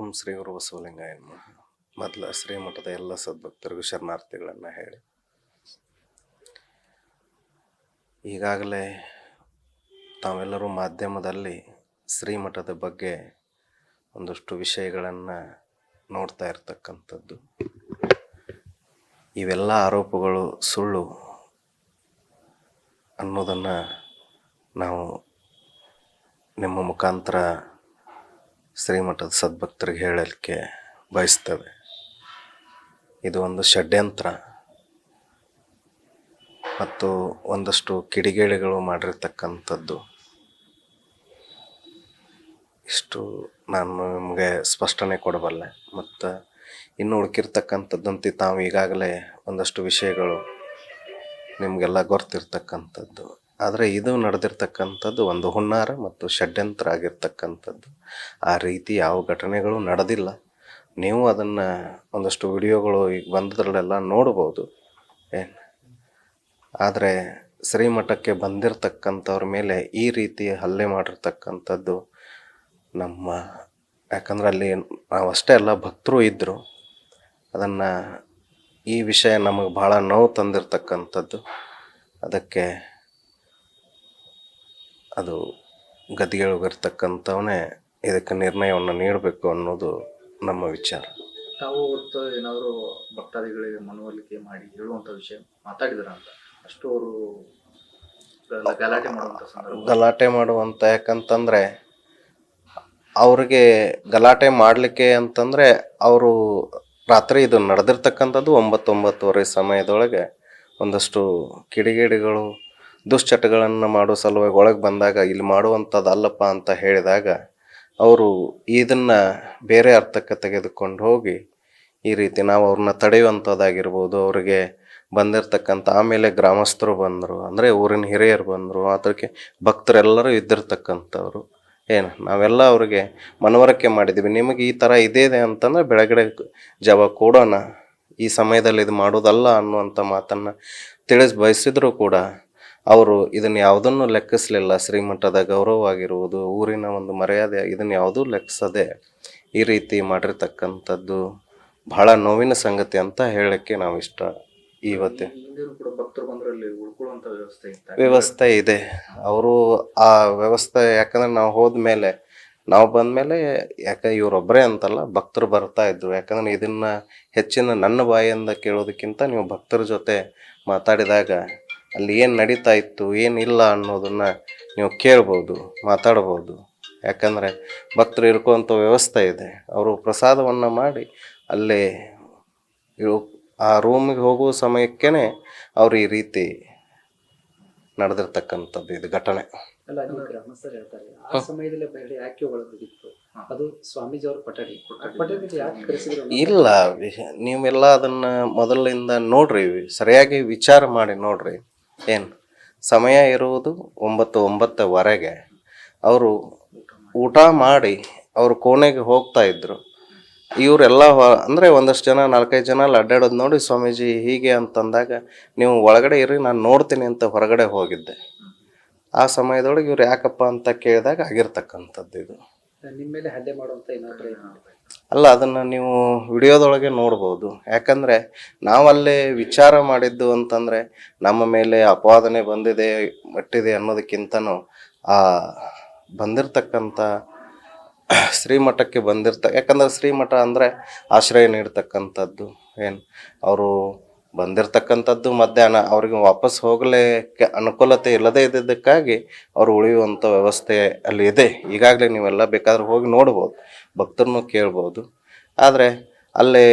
ಓಂ ಶ್ರೀ ಗುರು ಬಸವಲಿಂಗಾಯ ಮೊದಲ ಶ್ರೀಮಠದ ಎಲ್ಲ ಸದ್ಭಕ್ತರಿಗೂ ಶರಣಾರ್ಥಿಗಳನ್ನು ಹೇಳಿ. ಈಗಾಗಲೇ ತಾವೆಲ್ಲರೂ ಮಾಧ್ಯಮದಲ್ಲಿ ಶ್ರೀಮಠದ ಬಗ್ಗೆ ಒಂದಷ್ಟು ವಿಷಯಗಳನ್ನು ನೋಡ್ತಾ ಇರ್ತಕ್ಕಂಥದ್ದು. ಇವೆಲ್ಲ ಆರೋಪಗಳು ಸುಳ್ಳು ಅನ್ನೋದನ್ನು ನಾವು ನಿಮ್ಮ ಮುಖಾಂತರ ಶ್ರೀಮಠದ ಸದ್ಭಕ್ತರಿಗೆ ಹೇಳಲಿಕ್ಕೆ ಬಯಸ್ತೇವೆ. ಇದು ಒಂದು ಷಡ್ಯಂತ್ರ. ಮತ್ತು ಒಂದಷ್ಟು ಕಿಡಿಗೇಡಿಗಳು ಮಾಡಿರ್ತಕ್ಕಂಥದ್ದು. ಇಷ್ಟು ನಾನು ನಿಮಗೆ ಸ್ಪಷ್ಟನೆ ಕೊಡಬಲ್ಲೆ. ಮತ್ತು ಇನ್ನು ಉಳ್ಕಿರ್ತಕ್ಕಂಥದ್ದಂತೆ ತಾವು ಈಗಾಗಲೇ ಒಂದಷ್ಟು ವಿಷಯಗಳು ನಿಮಗೆಲ್ಲ ಗೊತ್ತಿರ್ತಕ್ಕಂಥದ್ದು. ಆದರೆ ಇದು ನಡೆದಿರ್ತಕ್ಕಂಥದ್ದು ಒಂದು ಹುನ್ನಾರ ಮತ್ತು ಷಡ್ಯಂತ್ರ ಆಗಿರ್ತಕ್ಕಂಥದ್ದು. ಆ ರೀತಿ ಯಾವ ಘಟನೆಗಳು ನಡೆದಿಲ್ಲ. ನೀವು ಅದನ್ನು ಒಂದಷ್ಟು ವಿಡಿಯೋಗಳು ಈಗ ಬಂದದ್ರಲ್ಲೆಲ್ಲ ನೋಡ್ಬೋದು. ಏನು? ಆದರೆ ಶ್ರೀಮಠಕ್ಕೆ ಬಂದಿರತಕ್ಕಂಥವ್ರ ಮೇಲೆ ಈ ರೀತಿ ಹಲ್ಲೆ ಮಾಡಿರ್ತಕ್ಕಂಥದ್ದು ನಮ್ಮ, ಯಾಕಂದ್ರೆ ಅಲ್ಲಿ ನಾವಷ್ಟೇ ಎಲ್ಲ ಭಕ್ತರು ಇದ್ದರು ಅದನ್ನು ಈ ವಿಷಯ ನಮಗೆ ಭಾಳ ನೋವು ತಂದಿರತಕ್ಕಂಥದ್ದು. ಅದಕ್ಕೆ ಅದು ಗದ್ದಿಗೆಳಗಿರ್ತಕ್ಕಂಥವನೇ ಇದಕ್ಕೆ ನಿರ್ಣಯವನ್ನು ನೀಡಬೇಕು ಅನ್ನೋದು ನಮ್ಮ ವಿಚಾರ. ತಾವು ಹೊತ್ತು ಏನಾದರೂ ಭಕ್ತಾದಿಗಳಿಗೆ ಮನವೊಲಿಕೆ ಮಾಡಿ ಹೇಳುವಂಥ ವಿಷಯ ಮಾತಾಡಿದ್ರ ಅಂತ? ಅಷ್ಟು ಅವರು ಗಲಾಟೆ ಮಾಡುವಂಥ ಸಂದರ್ಭ. ಗಲಾಟೆ ಮಾಡುವಂಥ ಯಾಕಂತಂದರೆ ಅವ್ರಿಗೆ ಗಲಾಟೆ ಮಾಡಲಿಕ್ಕೆ ಅಂತಂದರೆ ಅವರು ರಾತ್ರಿ ಇದು ನಡೆದಿರ್ತಕ್ಕಂಥದ್ದು ಒಂಬತ್ತೊಂಬತ್ತುವರೆ ಸಮಯದೊಳಗೆ ಒಂದಷ್ಟು ಕಿಡಿಗೇಡಿಗಳು ದುಶ್ಚಟಗಳನ್ನು ಮಾಡೋ ಸಲುವಾಗಿ ಒಳಗೆ ಬಂದಾಗ ಇಲ್ಲಿ ಮಾಡುವಂಥದ್ದು ಅಲ್ಲಪ್ಪ ಅಂತ ಹೇಳಿದಾಗ ಅವರು ಇದನ್ನು ಬೇರೆ ಅರ್ಥಕ್ಕೆ ತೆಗೆದುಕೊಂಡು ಹೋಗಿ ಈ ರೀತಿ ನಾವು ಅವ್ರನ್ನ ತಡೆಯುವಂಥದ್ದಾಗಿರ್ಬೋದು, ಅವರಿಗೆ ಬಂದಿರತಕ್ಕಂಥ ಆಮೇಲೆ ಗ್ರಾಮಸ್ಥರು ಬಂದರು, ಅಂದರೆ ಊರಿನ ಹಿರಿಯರು ಬಂದರು ಅದಕ್ಕೆ ಭಕ್ತರೆಲ್ಲರೂ ಇದ್ದಿರ್ತಕ್ಕಂಥವ್ರು. ಏನು, ನಾವೆಲ್ಲ ಅವರಿಗೆ ಮನವರಿಕೆ ಮಾಡಿದ್ದೀವಿ. ನಿಮಗೆ ಈ ಥರ ಇದೇ ಇದೆ ಅಂತಂದ್ರೆ ಬೆಳಗಡೆ ಜವ ಕೊಡೋಣ, ಈ ಸಮಯದಲ್ಲಿ ಇದು ಮಾಡೋದಲ್ಲ ಅನ್ನುವಂಥ ಮಾತನ್ನು ತಿಳಿಸ್ ಬಯಸಿದ್ರು ಕೂಡ ಅವರು ಇದನ್ನ ಯಾವುದನ್ನು ಲೆಕ್ಕಿಸಲಿಲ್ಲ ಶ್ರೀಮಠದ ಗೌರವ ಆಗಿರುವುದು ಊರಿನ ಒಂದು ಮರ್ಯಾದೆ ಇದನ್ನು ಯಾವುದೂ ಲೆಕ್ಕಿಸದೆ ಈ ರೀತಿ ಮಾಡಿರ್ತಕ್ಕಂಥದ್ದು ಬಹಳ ನೋವಿನ ಸಂಗತಿ ಅಂತ ಹೇಳಕ್ಕೆ ನಾವು ಇಷ್ಟ ಇವತ್ತೆ ವ್ಯವಸ್ಥೆ ಇದೆ. ಅವರು ಆ ವ್ಯವಸ್ಥೆ ಯಾಕಂದ್ರೆ ನಾವು ಹೋದ್ಮೇಲೆ ನಾವು ಬಂದ್ಮೇಲೆ ಯಾಕೆ ಇವರೊಬ್ಬರೇ ಅಂತಲ್ಲ ಭಕ್ತರು ಬರ್ತಾ ಇದ್ರು. ಯಾಕಂದ್ರೆ ಇದನ್ನ ಹೆಚ್ಚಿನ ನನ್ನ ಬಾಯಿಂದ ಕೇಳೋದಕ್ಕಿಂತ ನೀವು ಭಕ್ತರ ಜೊತೆ ಮಾತಾಡಿದಾಗ ಅಲ್ಲಿ ಏನು ನಡೀತಾ ಇತ್ತು ಏನು ಇಲ್ಲ ಅನ್ನೋದನ್ನು ನೀವು ಕೇಳ್ಬೋದು ಮಾತಾಡ್ಬೋದು. ಯಾಕಂದರೆ ಭಕ್ತರು ಇರ್ಕೋಂಥ ವ್ಯವಸ್ಥೆ ಇದೆ. ಅವರು ಪ್ರಸಾದವನ್ನು ಮಾಡಿ ಅಲ್ಲೇ ಆ ರೂಮಿಗೆ ಹೋಗುವ ಸಮಯಕ್ಕೇನೆ ಅವರು ಈ ರೀತಿ ನಡೆದಿರ್ತಕ್ಕಂಥದ್ದು ಇದು ಘಟನೆ. ಅಲ್ಲ ಗ್ರಾಮಸ್ಥರು ಹೇಳ್ತಾರೆ ಆ ಸಮಯದಲ್ಲಿ ಬೇರೆ ಯಾಕೆ ಒಳಗೋಗಿತ್ತು ಅದು ಸ್ವಾಮೀಜಿ ಅವ್ರ ಪಠಡಿ ಆ ಪಠಡಿಗೆ ಯಾಕೆ ಕರೆಸಿದ್ರು? ಇಲ್ಲ ನೀವೆಲ್ಲ ಅದನ್ನ ಮೊದಲಿಂದ ನೋಡ್ರಿ ಸರಿಯಾಗಿ ವಿಚಾರ ಮಾಡಿ ನೋಡ್ರಿ. ಏನು? ಸಮಯ ಇರುವುದು ಒಂಬತ್ತು ಒಂಬತ್ತುವರೆಗೆ ಅವರು ಊಟ ಮಾಡಿ ಅವರು ಕೋಣೆಗೆ ಹೋಗ್ತಾ ಇದ್ದರು ಇವರೆಲ್ಲ ಅಂದರೆ ಒಂದಷ್ಟು ಜನ, ನಾಲ್ಕೈದು ಜನ ಅಲ್ಲಿ ಅಡ್ಡಾಡೋದು ನೋಡಿ, ಸ್ವಾಮೀಜಿ ಹೀಗೆ ಅಂತಂದಾಗ ನೀವು ಒಳಗಡೆ ಇರಿ, ನಾನು ನೋಡ್ತೀನಿ ಅಂತ ಹೊರಗಡೆ ಹೋಗಿದ್ದೆ. ಆ ಸಮಯದೊಳಗೆ ಇವ್ರು ಯಾಕಪ್ಪ ಅಂತ ಕೇಳಿದಾಗ ಆಗಿರ್ತಕ್ಕಂಥದ್ದು ಇದು. ನಿಮ್ಮ ಮೇಲೆ ಹಲ್ಲೆ ಮಾಡುವಂಥ ಏನಾದರೂ ಅಲ್ಲ, ಅದನ್ನು ನೀವು ವಿಡಿಯೋದೊಳಗೆ ನೋಡ್ಬೋದು. ಯಾಕಂದರೆ ನಾವಲ್ಲೇ ವಿಚಾರ ಮಾಡಿದ್ದು ಅಂತಂದರೆ ನಮ್ಮ ಮೇಲೆ ಅಪವಾದನೆ ಬಂದಿದೆ, ಮಟ್ಟಿದೆ ಅನ್ನೋದಕ್ಕಿಂತನೂ ಆ ಬಂದಿರತಕ್ಕಂಥ ಶ್ರೀಮಠಕ್ಕೆ ಬಂದಿರ್ತ, ಯಾಕಂದ್ರೆ ಶ್ರೀಮಠ ಅಂದರೆ ಆಶ್ರಯ ನೀಡ್ತಕ್ಕಂಥದ್ದು. ಏನು? ಅವರು ಬಂದಿರತಕ್ಕಂಥದ್ದು ಮಧ್ಯಾಹ್ನ ಅವ್ರಿಗೆ ವಾಪಸ್ ಹೋಗಲಿಕ್ಕೆ ಅನುಕೂಲತೆ ಇಲ್ಲದೇ ಇದ್ದಿದ್ದಕ್ಕಾಗಿ ಅವರು ಉಳಿಯುವಂಥ ವ್ಯವಸ್ಥೆ ಅಲ್ಲಿ ಇದೆ. ಈಗಾಗಲೇ ನೀವೆಲ್ಲ ಬೇಕಾದ್ರೆ ಹೋಗಿ ನೋಡ್ಬೋದು, ಭಕ್ತರನ್ನು ಕೇಳ್ಬೋದು. ಆದರೆ ಅಲ್ಲಿ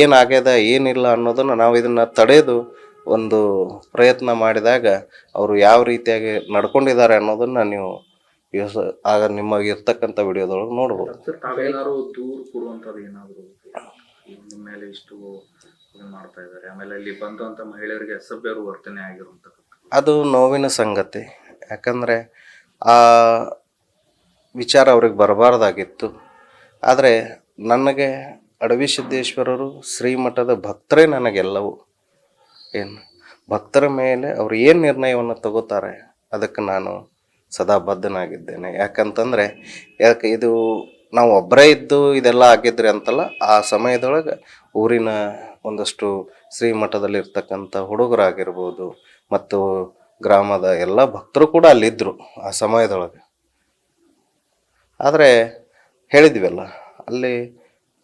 ಏನಾಗ್ಯದ, ಏನಿಲ್ಲ ಅನ್ನೋದನ್ನು ನಾವು ಇದನ್ನು ತಡೆದು ಒಂದು ಪ್ರಯತ್ನ ಮಾಡಿದಾಗ ಅವರು ಯಾವ ರೀತಿಯಾಗಿ ನಡ್ಕೊಂಡಿದ್ದಾರೆ ಅನ್ನೋದನ್ನು ನೀವು ಯೋಸ, ಆಗ ನಿಮಗೆ ಇರ್ತಕ್ಕಂಥ ವಿಡಿಯೋದೊಳಗೆ ನೋಡ್ಬೋದು. ಮಾಡ್ತಾ ಇದ್ದಾರೆ. ಆಮೇಲೆ ಇಲ್ಲಿ ಬಂದಂತ ಮಹಿಳೆಯರಿಗೆ ಅಸಭ್ಯರು ವರ್ತನೆ ಆಗಿರುವಂತ ಅದು ನೋವಿನ ಸಂಗತಿ. ಯಾಕಂದರೆ ಆ ವಿಚಾರ ಅವ್ರಿಗೆ ಬರಬಾರ್ದಾಗಿತ್ತು. ಆದರೆ ನನಗೆ ಅಡವಿ ಸಿದ್ದೇಶ್ವರರು ಶ್ರೀಮಠದ ಭಕ್ತರೇ ನನಗೆಲ್ಲವೂ. ಏನು? ಭಕ್ತರ ಮೇಲೆ ಅವರು ಏನು ನಿರ್ಣಯವನ್ನು ತಗೋತಾರೆ, ಅದಕ್ಕೆ ನಾನು ಸದಾ ಬದ್ಧನಾಗಿದ್ದೇನೆ. ಯಾಕಂತಂದರೆ, ಯಾಕೆ ಇದು ನಾವು ಒಬ್ಬರೇ ಇದ್ದು ಇದೆಲ್ಲ ಆಗಿದ್ರಿ ಅಂತಲ್ಲ, ಆ ಸಮಯದೊಳಗೆ ಊರಿನ ಒಂದಷ್ಟು ಶ್ರೀಮಠದಲ್ಲಿ ಇರ್ತಕ್ಕಂಥ ಹುಡುಗರಾಗಿರ್ಬೋದು ಮತ್ತು ಗ್ರಾಮದ ಎಲ್ಲ ಭಕ್ತರು ಕೂಡ ಅಲ್ಲಿದ್ದರು ಆ ಸಮಯದೊಳಗೆ. ಆದರೆ ಹೇಳಿದ್ವಲ್ಲ ಅಲ್ಲಿ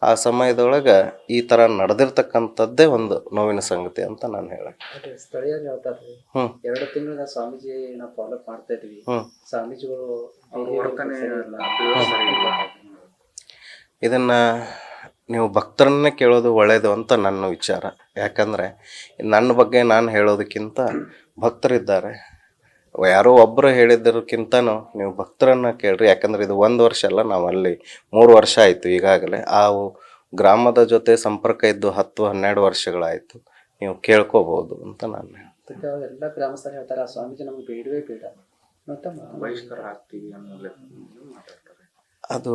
ಆ ಸಮಯದೊಳಗೆ ಈ ಥರ ನಡೆದಿರ್ತಕ್ಕಂಥದ್ದೇ ಒಂದು ನೋವಿನ ಸಂಗತಿ ಅಂತ ನಾನು ಹೇಳಕ್ಕೆ ಸ್ಥಳೀಯ ಹೇಳ್ತಾರೆ ಎರಡು ತಿಂಗಳ ಸ್ವಾಮೀಜಿ ನಾವು ಫಾಲೋ ಮಾಡ್ತಾ ಇದ್ವಿ. ಹ್ಞೂ ಸ್ವಾಮೀಜಿಗಳು. ಇದನ್ನು ನೀವು ಭಕ್ತರನ್ನೇ ಕೇಳೋದು ಒಳ್ಳೆಯದು ಅಂತ ನನ್ನ ವಿಚಾರ. ಯಾಕಂದರೆ ನನ್ನ ಬಗ್ಗೆ ನಾನು ಹೇಳೋದಕ್ಕಿಂತ ಭಕ್ತರಿದ್ದಾರೆ. ಯಾರೋ ಒಬ್ಬರು ಹೇಳಿದ್ದಕ್ಕಿಂತನೂ ನೀವು ಭಕ್ತರನ್ನು ಕೇಳ್ರಿ. ಯಾಕಂದರೆ ಇದು ಒಂದು ವರ್ಷ ಅಲ್ಲ ನಾವು ಅಲ್ಲಿ ಮೂರು ವರ್ಷ ಆಯಿತು ಈಗಾಗಲೇ. ಆ ಗ್ರಾಮದ ಜೊತೆ ಸಂಪರ್ಕ ಇದ್ದು ಹತ್ತು ಹನ್ನೆರಡು ವರ್ಷಗಳಾಯಿತು. ನೀವು ಕೇಳ್ಕೋಬಹುದು ಅಂತ ನಾನು ಹೇಳ್ತೀನಿ. ಎಲ್ಲ ಗ್ರಾಮಸ್ಥರು ಹೇಳ್ತಾರೆ ಆ ಸ್ವಾಮೀಜಿ ನಮ್ಗೆ ಬೇಡವೇ ಬೇಡ. ಅದು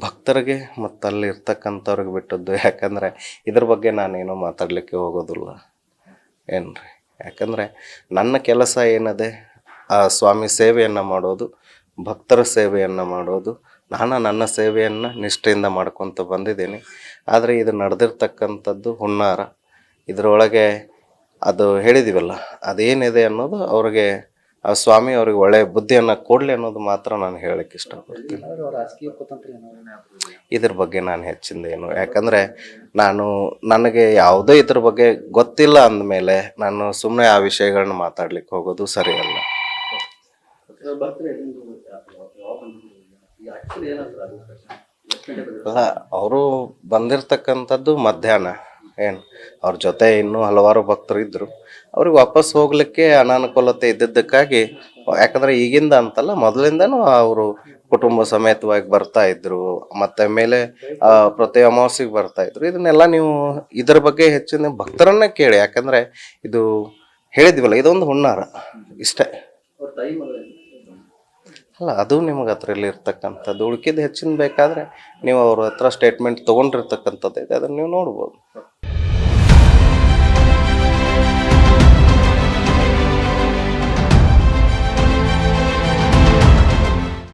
ಭಕ್ತರಿಗೆ ಮತ್ತು ಅಲ್ಲಿ ಇರ್ತಕ್ಕಂಥವ್ರಿಗೆ ಬಿಟ್ಟದ್ದು ಯಾಕಂದರೆ ಇದ್ರ ಬಗ್ಗೆ ನಾನೇನು ಮಾತಾಡಲಿಕ್ಕೆ ಹೋಗೋದಿಲ್ಲ. ಏನ್ರಿ? ಯಾಕಂದರೆ ನನ್ನ ಕೆಲಸ ಏನಿದೆ? ಆ ಸ್ವಾಮಿ ಸೇವೆಯನ್ನು ಮಾಡೋದು, ಭಕ್ತರ ಸೇವೆಯನ್ನು ಮಾಡೋದು, ನಾನು ನನ್ನ ಸೇವೆಯನ್ನು ನಿಷ್ಠೆಯಿಂದ ಮಾಡ್ಕೊತ ಬಂದಿದ್ದೀನಿ. ಆದರೆ ಇದು ನಡೆದಿರ್ತಕ್ಕಂಥದ್ದು ಹುನ್ನಾರ. ಇದರೊಳಗೆ ಅದು ಹೇಳಿದ್ದೀವಲ್ಲ ಅದೇನಿದೆ ಅನ್ನೋದು ಅವ್ರಿಗೆ ಆ ಸ್ವಾಮಿ ಅವ್ರಿಗೆ ಒಳ್ಳೆಯ ಬುದ್ಧಿಯನ್ನು ಕೊಡಲಿ ಅನ್ನೋದು ಮಾತ್ರ ನಾನು ಹೇಳಕ್ಕೆ ಇಷ್ಟಪಡ್ತೀನಿ. ಇದ್ರ ಬಗ್ಗೆ ನಾನು ಹೆಚ್ಚಿಂದ ಏನು, ಯಾಕಂದರೆ ನಾನು ನನಗೆ ಯಾವುದೇ ಇದ್ರ ಬಗ್ಗೆ ಗೊತ್ತಿಲ್ಲ ಅಂದಮೇಲೆ ನಾನು ಸುಮ್ಮನೆ ಆ ವಿಷಯಗಳನ್ನ ಮಾತಾಡ್ಲಿಕ್ಕೆ ಹೋಗೋದು ಸರಿಯಲ್ಲ ಅಲ್ಲ, ಅವರು ಬಂದಿರತಕ್ಕಂಥದ್ದು ಮಧ್ಯಾಹ್ನ. ಏನು, ಅವ್ರ ಜೊತೆ ಇನ್ನೂ ಹಲವಾರು ಭಕ್ತರು ಇದ್ದರು ಅವ್ರಿಗೆ ವಾಪಸ್ ಹೋಗ್ಲಿಕ್ಕೆ ಅನಾನುಕೂಲತೆ ಇದ್ದಿದ್ದಕ್ಕಾಗಿ, ಯಾಕಂದರೆ ಈಗಿಂದ ಅಂತಲ್ಲ, ಮೊದಲಿಂದನೂ ಅವರು ಕುಟುಂಬ ಸಮೇತವಾಗಿ ಬರ್ತಾ ಇದ್ರು. ಮತ್ತೆ ಮೇಲೆ ಪ್ರತಿ ಅಮಾವಾಸ್ಯೆಗೆ ಬರ್ತಾ ಇದ್ರು. ಇದನ್ನೆಲ್ಲ ನೀವು ಇದರ ಬಗ್ಗೆ ಹೆಚ್ಚಿನ ಭಕ್ತರನ್ನೇ ಕೇಳಿ. ಯಾಕಂದರೆ ಇದು ಹೇಳಿದ್ವಲ್ಲ, ಇದೊಂದು ಹುನ್ನಾರ. ಇಷ್ಟೇ. ಅಲ್ಲ, ಅದು ನಿಮಗೆ ಅದರಲ್ಲಿ ಇರ್ತಕ್ಕಂಥದ್ದು. ಉಳ್ಕಿದ್ದು ಹೆಚ್ಚಿನ ಬೇಕಾದರೆ, ನೀವು ಅವ್ರ ಹತ್ರ ಸ್ಟೇಟ್ಮೆಂಟ್ ತೊಗೊಂಡಿರ್ತಕ್ಕಂಥದ್ದು ಇದೆ. ಅದನ್ನು ನೀವು ನೋಡ್ಬೋದು.